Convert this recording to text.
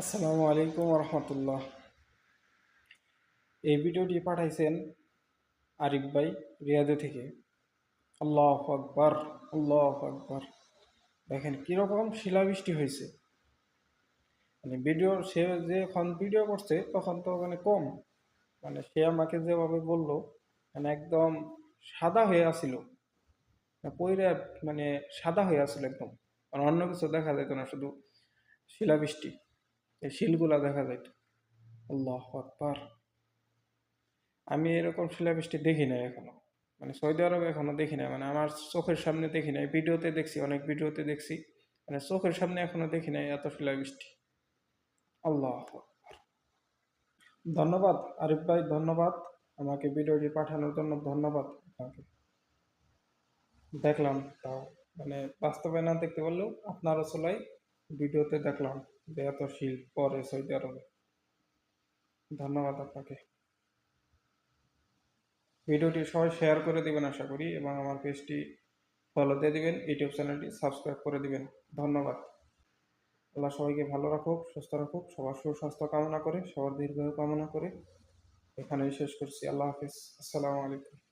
আসসালামু আলাইকুম রহমতুল্লাহ এই ভিডিওটি পাঠাইছেন আরিফ ভাই রিয়াদে থেকে। আল্লাহ আকবর আল্লাহ আকবর। দেখেন কীরকম শিলাবৃষ্টি হয়েছে। মানে ভিডিও, সে যখন ভিডিও করছে তখন তো মানে কম। মানে সে আমাকে যেভাবে বলল মানে একদম সাদা হয়ে আসছিল পইরা মানে সাদা হয়ে আসছিল একদম। মানে অন্য কিছু দেখা যেত না, শুধু শিলাবৃষ্টি এই শিলগুলা দেখা যাইত। আল্লাহ আকবার। আমি এরকম শিলাবৃষ্টি দেখি নাই এখনও। মানে সৌদি আরবে এখনও দেখি নাই। মানে আমার চোখের সামনে দেখি নাই। ভিডিওতে দেখছি, অনেক ভিডিওতে দেখছি। মানে চোখের সামনে এখনও দেখি নাই এত শিলাবৃষ্টি আল্লাহ ধন্যবাদ, আরিফ ভাই, ধন্যবাদ। আমাকে ভিডিওটি পাঠানোর জন্য ধন্যবাদ আপনাকে। দেখলাম তাও। মানে বাস্তবে না দেখতে পারলেও আপনার আসলাই ভিডিওতে দেখলাম। যে এত শিল পরে সৌদি আরবে। ধন্যবাদ আপনাকে। ভিডিওটি সবাই শেয়ার করে দিবেন আশা করি, এবং আমার পেজটি ফলো দিয়ে দিবেন, ইউটিউব চ্যানেলটি সাবস্ক্রাইব করে দিবেন। ধন্যবাদ। আল্লাহ সবাইকে ভালো রাখুক, সুস্থ রাখুক, সবার সুস্বাস্থ্য কামনা করে, সবার দীর্ঘ কামনা করে। এখানেই শেষ করছি। আল্লাহ হাফিজ। আসসালামু আলাইকুম।